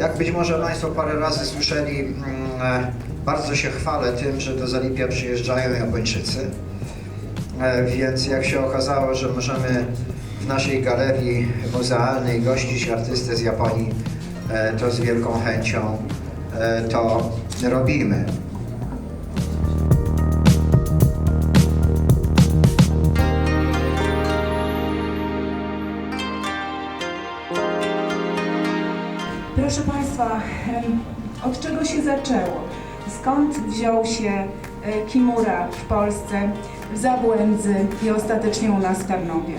Jak być może Państwo parę razy słyszeli, mm, e, bardzo się chwalę tym, że do Zalipia przyjeżdżają Japończycy. E, Więc jak się okazało, że możemy w naszej galerii muzealnej gościć artystę z Japonii, e, to z wielką chęcią to robimy. Proszę Państwa, od czego się zaczęło? Skąd wziął się e, Kimura w Polsce, w Zabłędzy i ostatecznie u nas w Tarnowie?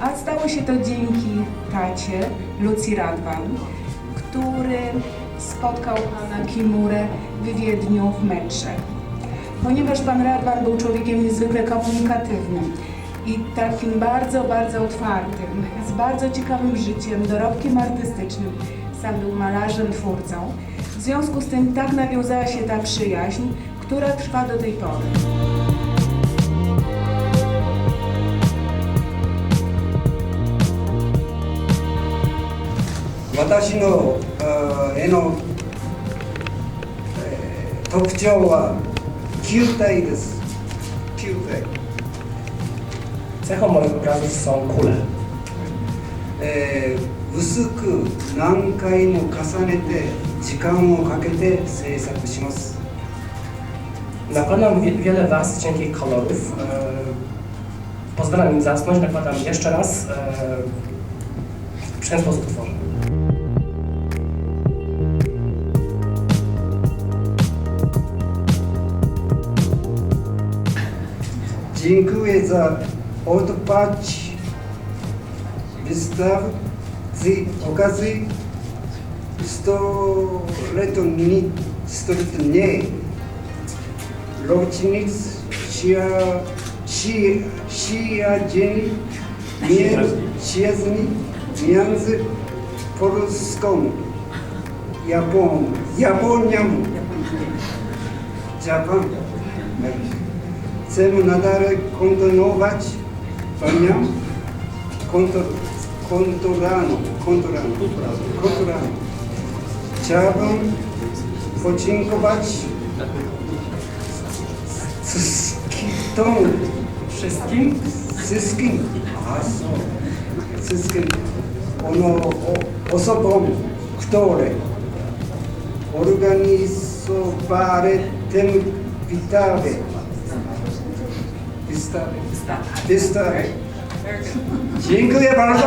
A stało się to dzięki tacie Lucji Radwan, który spotkał pana Kimurę w Wiedniu w metrze. Ponieważ pan Radwan był człowiekiem niezwykle komunikatywnym i takim bardzo, bardzo otwartym, z bardzo ciekawym życiem, dorobkiem artystycznym, sam był malarzem, twórcą. W związku z tym tak nawiązała się ta przyjaźń, która trwa do tej pory. Watashi no, e no, e, 特徴は球体です。球体。Cechą mojej obrazy są kule. E, 薄く何回も重ねて時間をかけて制作します Nakładam wie- wiele warstw cienkich kolorów. E, pozwalam im zasnąć, nakładam jeszcze raz. E, w ten sposób tworzę. Dziękuję za odpowiedź wystaw z okazji 100 letni 100 letniej rocznic przyja- przy- przyjaźni przyjaźni między Polską Japon, Japonią. Japan. Chcemy nadal kontynuować panią kontur, konturano, konturano, konturano. Chciałbym podziękować wszystkim, Wszystkim wszystkim, wszystkim ono, osobom, które organizowały tę wystawę. Wystawę. Wystawę. Dziękuję bardzo.